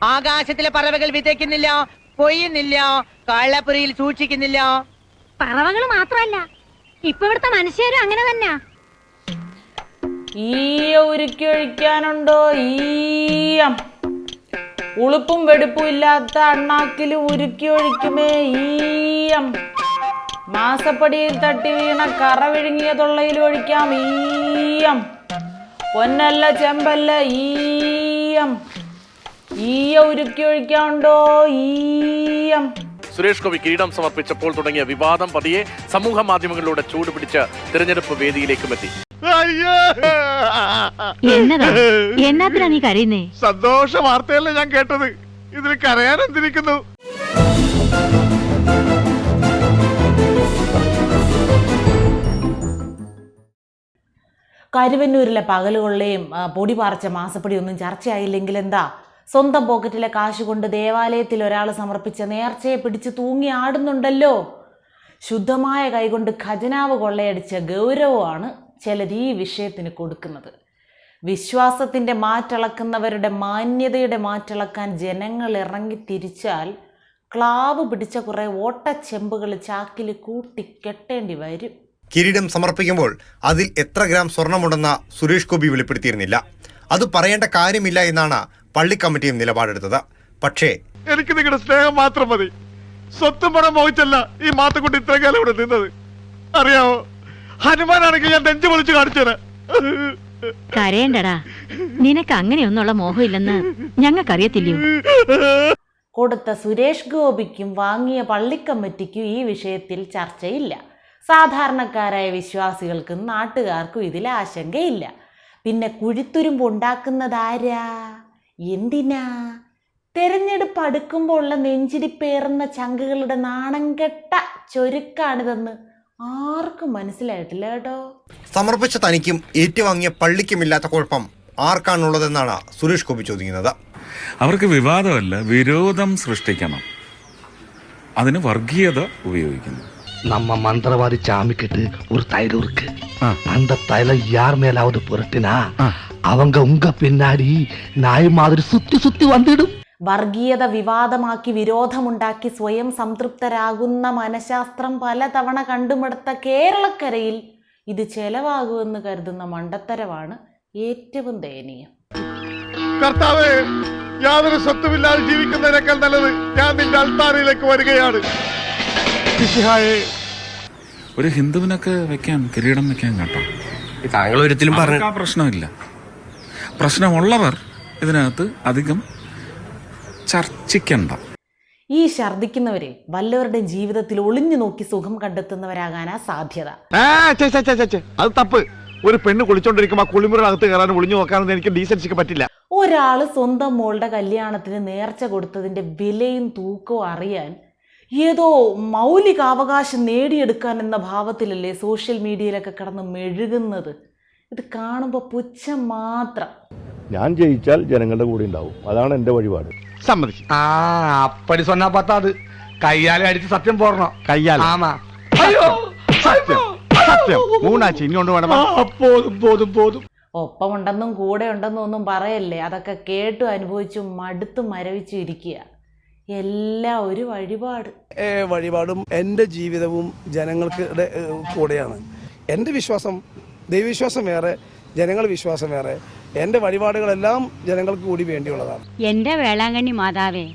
ആകാശത്തിലെ പറവകൾ വിതയ്ക്കുന്നില്ല കൊയ്യുന്നില്ല കള്ളപ്പുരയിൽ സൂക്ഷിക്കുന്നില്ല. പറവകൾ മാത്രമല്ല ഇപ്പൊ ഇവിടുത്തെ മനുഷ്യരും അങ്ങനെ തന്നെ. ഈയ ഒരുക്കി ഒഴിക്കാനുണ്ടോ? ഈയം ഉളുപ്പും വെടുപ്പും ഇല്ലാത്ത അണ്ണാക്കിൽ ഉരുക്കി ഒഴിക്കുമേ ഈയം മാസപ്പടിയിൽ തട്ടി വീണ കറ വിഴുങ്ങിയ തൊള്ളയിൽ ഒഴിക്കാം ഈയം പൊന്നല്ല ചെമ്പല്ല ഈയം ഈയ ഉരുക്കി ഈയം സുരേഷ് ഗോപി കിരീടം സമർപ്പിച്ചപ്പോൾ തുടങ്ങിയ വിവാദം പതിയെ സമൂഹ മാധ്യമങ്ങളിലൂടെ ചൂടുപിടിച്ച് തിരഞ്ഞെടുപ്പ് വേദിയിലേക്കും എത്തി. എന്നതാ? എന്നാത്തിനാ നീ കരയുന്നേ? സന്തോഷ വാർത്തയല്ലേ ഞാൻ കേട്ടത്. ഇതിൽ കരയാൻ എന്തിരിക്കുന്നു? കരുവന്നൂരിലെ പകലുകൊള്ളയും ആ, പൊടി പാർച്ച മാസപ്പടി ഒന്നും ചർച്ചയായില്ലെങ്കിൽ എന്താ? സ്വന്തം പോക്കറ്റിലെ കാശ് കൊണ്ട് ദേവാലയത്തിൽ ഒരാൾ സമർപ്പിച്ച നേർച്ചയെ പിടിച്ച് തൂങ്ങി ആടുന്നുണ്ടല്ലോ. ശുദ്ധമായ കൈകൊണ്ട് ഖജനാവ് കൊള്ളയടിച്ച ഗൗരവമാണ് ചിലർ ഈ വിഷയത്തിന് കൊടുക്കുന്നത്. വിശ്വാസത്തിന്റെ മാറ്റളക്കുന്നവരുടെ മാന്യതയുടെ മാറ്റളക്കാൻ ജനങ്ങൾ ഇറങ്ങി തിരിച്ചാൽ ക്ലാവ് പിടിച്ച കുറേ ഓട്ടച്ചെമ്പുകൾ ചാക്കിൽ കൂട്ടി കെട്ടേണ്ടി വരും. കിരീടം സമർപ്പിക്കുമ്പോൾ അതിൽ എത്ര ഗ്രാം സ്വർണമുണ്ടെന്ന സുരേഷ് ഗോപി വെളിപ്പെടുത്തിയിരുന്നില്ല. അത് പറയേണ്ട കാര്യമില്ല എന്നാണ് പള്ളി കമ്മിറ്റിയും നിലപാടെടുത്തത്. പക്ഷേ എനിക്ക് നിങ്ങളുടെ സ്നേഹം മാത്രം മതി. സ്വത്തും പണം മോഹിച്ചല്ല ഈ മാത്തം കൊണ്ട് ഇത്ര കാലം ഇവിടെ നിന്നത്. അറിയാവോ? ഹനുമാനാണെങ്കിൽ ഞാൻ നെഞ്ചു പൊളിച്ച് കാണിച്ചേനെ കരയണ്ടടാ. നിനക്ക് അങ്ങനെയൊന്നുള്ള മോഹമില്ലെന്ന് ഞങ്ങൾക്കറിയത്തില്ലയോ? കൊടുത്ത സുരേഷ് ഗോപിക്കും വാങ്ങിയ പള്ളിക്കമ്മിറ്റിക്കും ഈ വിഷയത്തിൽ ചർച്ചയില്ല. സാധാരണക്കാരായ വിശ്വാസികൾക്കും നാട്ടുകാർക്കും ഇതിൽ ആശങ്കയില്ല. പിന്നെ കുഴിത്തുരുമ്പ് ഉണ്ടാക്കുന്നതാരാ? എന്തിനാ? തെരഞ്ഞെടുപ്പ് അടുക്കുമ്പോൾ ഉള്ള നെഞ്ചിരിപ്പേറുന്ന ചങ്കുകളുടെ നാണം കെട്ട ചൊരുക്കാണിതെന്ന് ആർക്കും മനസ്സിലായിട്ടില്ല കേട്ടോ. സമർപ്പിച്ച തനിക്കും ഏറ്റുവാങ്ങിയ പള്ളിക്കുമില്ലാത്ത കുഴപ്പം ആർക്കാണുള്ളതെന്നാണ് സുരേഷ് ഗോപി ചോദിക്കുന്നത്. അവർക്ക് വിവാദമല്ല വിരോധം സൃഷ്ടിക്കണം. അതിന് വർഗീയത ഉപയോഗിക്കുന്നു. നമ്മ മന്ത്രവാദി ചാമിക്കിട്ട് ഒരു തൈരൂർക്ക്. அந்த தைலம் யார் மேலாவது புரட்டினா அவங்க உங்க பின்னாடி நாய் மாதிரி சுத்தி சுத்தி வந்துடும் വർഗീയത വിവാദമാക്കി വിരോധമുണ്ടാക്കി സ്വയം സംതൃപ്തരാകുന്ന മനഃശാസ്ത്രം പലതവണ കണ്ടുമടുത്ത കേരളക്കരയിൽ ഇത് ചെലവാകുമെന്ന് കരുതുന്ന മണ്ടത്തരമാണ് ഏറ്റവും ദയനീയം കർത്താവേ യാതൊരു സ്വത്തുമില്ലാതെ ജീവിക്കുന്നതിനേക്കാൾ നല്ലത് ഞാൻ നിന്റെ അൽത്താരയിലേക്ക് വരികയാണ് മിശിഹായേ, ഒരു ഹിന്ദുവിനൊക്കെ വെക്കാം കിരീടം വെക്കാൻ കേട്ടോ. താങ്കൾ ഒരിക്കലും പറഞ്ഞു ആ പ്രശ്നമില്ല. പ്രശ്നമുള്ളവർ ഇതിനകത്ത് അധികം ചർച്ചിക്കണ്ട. ഈ ഛർദിക്കുന്നവരെ വല്ലവരുടെ ജീവിതത്തിൽ ഒളിഞ്ഞു നോക്കി സുഖം കണ്ടെത്തുന്നവരാകാനാ സാധ്യത. അത് തപ്പ്. ഒരു പെണ്ണ് കുളിച്ചോണ്ടിരിക്കുമ്പോ ആ കുളിമുറിനകത്ത് കയറാൻ ഒളിഞ്ഞു നോക്കാനൊന്നും എനിക്ക് ഡീസൻസിക്ക് പറ്റില്ല. ഒരാൾ സ്വന്തം മോളുടെ കല്യാണത്തിന് നേർച്ച കൊടുത്തതിന്റെ വിലയും തൂക്കവും അറിയാൻ ഏതോ മൗലിക അവകാശം നേടിയെടുക്കാൻ എന്ന ഭാവത്തിലല്ലേ സോഷ്യൽ മീഡിയയിലൊക്കെ കിടന്ന് മെഴുകുന്നത്? ഇത് കാണുമ്പോൾ പുച്ഛം മാത്രം. ഞാൻ ജയിച്ചാൽ ജനങ്ങളുടെ കൂടെ ഉണ്ടാവും. അതാണ് എന്റെ വഴിപാട്. സമ്മതിച്ചു. ആ അപ്പടി സൊന്നാ പത്താത്. കയ്യാലെ അടിച്ച് സത്യം പോരണം കയ്യാൽ അയ്യോ സത്യം. സത്യം. ഒപ്പമുണ്ടെന്നും കൂടെ ഉണ്ടെന്നും ഒന്നും പറയല്ലേ? അതൊക്കെ കേട്ടു അനുഭവിച്ചും മടുത്തും മരവിച്ചും ഇരിക്കുക. എല്ലാം ഒരു വഴിപാട്. വഴിപാടും എന്റെ ജീവിതവും ജനങ്ങൾക്ക് കൂടെയാണ്. എന്റെ വിശ്വാസം ദൈവവിശ്വാസം വേറെ ജനങ്ങളുടെ വിശ്വാസം വേറെ. എന്റെ വഴിപാടുകളെല്ലാം ജനങ്ങൾക്ക് കൂടി വേണ്ടിയുള്ളതാണ്. എന്റെ വേളാങ്കണ്ണി മാതാവേ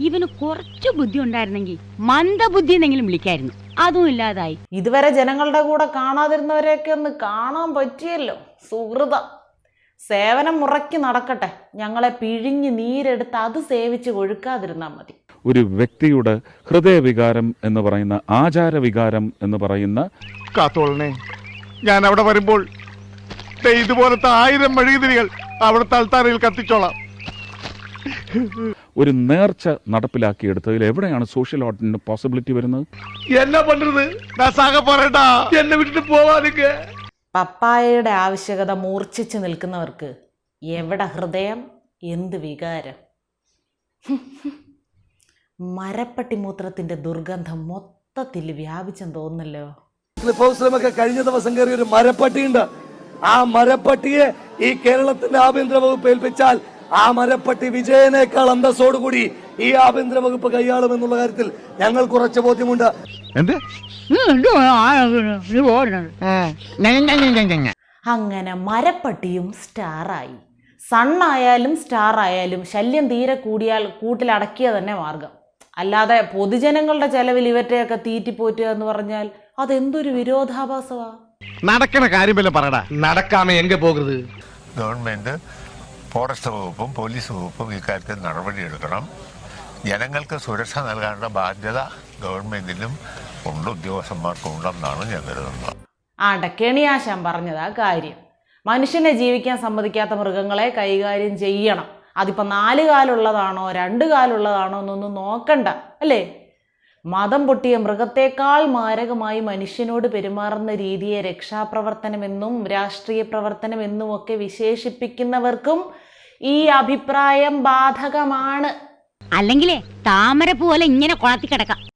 ഇവന് കുറച്ച് ബുദ്ധി ഉണ്ടായിരുന്നെങ്കിൽ മന്ദബുദ്ധി എന്നെങ്കിലും വിളിക്കായിരുന്നു. അതും ഇല്ലാതായി. ഇതുവരെ ജനങ്ങളുടെ കൂടെ കാണാതിരുന്നവരെയൊക്കെ ഒന്ന് കാണാൻ പറ്റിയല്ലോ സുഹൃതം. സേവനം മുറയ്ക്ക് നടക്കട്ടെ. ഞങ്ങളെ പിഴിഞ്ഞ് നീരെടുത്ത് അത് സേവിച്ച് കൊഴുക്കാതിരുന്നാൽ മതി. ഒരു വ്യക്തിയുടെ ഹൃദയവികാരം എന്ന് പറയുന്ന ആചാരവികാരം എന്ന് പറയുന്ന കാത്തോളനെ ഞാൻ അവിടെ വരുമ്പോൾ ഇതുപോലത്തെ ആയിരം മെഴുകുതിരികൾ അവിടെ തൽത്താരയിൽ കത്തിച്ചോളാം. ഒരു നേർച്ച നടപ്പിലാക്കിയെടുത്തതിൽ എവിടെയാണ് സോഷ്യൽ ഓർഡറിന് പോസിബിലിറ്റി വരുന്നത്? എന്നാ പണ്ടത് എന്നെ വിട്ടിട്ട് പോവാതിക്ക് പപ്പായയുടെ ആവശ്യകത മൂർച്ഛിച്ചു നിൽക്കുന്നവർക്ക് എവിടെ ഹൃദയം എന്ത് വികാരം? മരപ്പട്ടി മൂത്രത്തിന്റെ ദുർഗന്ധം മൊത്തത്തിൽ വ്യാപിച്ചെന്ന് തോന്നല്ലോ ക്ലിഫ് ഹൗസിലുമൊക്കെ കഴിഞ്ഞ ദിവസം കയറിയ ഒരു മരപ്പട്ടിയുണ്ട്. ആ മരപ്പട്ടിയെ ഈ കേരളത്തിന്റെ ആഭ്യന്തര വകുപ്പ് ഏൽപ്പിച്ചാൽ ആ മരപ്പട്ടി വിജയനേക്കാൾ അന്തസ്സോടുകൂടി ഈ ആഭ്യന്തര വകുപ്പ് കൈയാളും എന്നുള്ള കാര്യത്തിൽ ഞങ്ങൾ കുറച്ച് ബോധ്യമുണ്ട്. അങ്ങനെ മരപ്പട്ടിയും സ്റ്റാറായി. സണ്ണായാലും സ്റ്റാറായാലും ശല്യം തീരെ കൂടിയാൽ കൂട്ടിലടക്കിയ തന്നെ മാർഗം. അല്ലാതെ പൊതുജനങ്ങളുടെ ചെലവിൽ ഇവറ്റെയൊക്കെ തീറ്റിപ്പോറ്റുക എന്ന് പറഞ്ഞാൽ അതെന്തൊരു വിരോധാഭാസമാ? നടക്കണ കാര്യം വല്ല പറയടാ. നടക്കാമേ എങ്ക പോകരുത്. ഗവൺമെന്റ് ഫോറസ്റ്റ് വകുപ്പും പോലീസ് വകുപ്പും ഇക്കാര്യത്തിൽ നടപടിയെടുക്കണം ജനങ്ങൾക്ക് സുരക്ഷ നൽകാനുള്ള ബാധ്യത ഗവൺമെന്റിനും ഉണ്ട് ഉദ്യോഗസ്ഥന്മാർക്കും ഉണ്ടെന്നാണ് ഞാൻ കരുതുന്നത്. അടക്കേണിയാശാൻ പറഞ്ഞതാ കാര്യം. മനുഷ്യനെ ജീവിക്കാൻ സമ്മതിക്കാത്ത മൃഗങ്ങളെ കൈകാര്യം ചെയ്യണം. അതിപ്പോൾ നാല് കാലുള്ളതാണോ രണ്ട് കാലുള്ളതാണോ എന്നൊന്നും നോക്കണ്ട അല്ലേ? മതം പൊട്ടിയ മൃഗത്തേക്കാൾ മാരകമായി മനുഷ്യനോട് പെരുമാറുന്ന രീതിയെ രക്ഷാപ്രവർത്തനമെന്നും രാഷ്ട്രീയ പ്രവർത്തനമെന്നും ഒക്കെ വിശേഷിപ്പിക്കുന്നവർക്കും ഈ അഭിപ്രായം ബാധകമാണ്. അല്ലെങ്കിലേ താമര പോലെ ഇങ്ങനെ കുളത്തി കിടക്കാം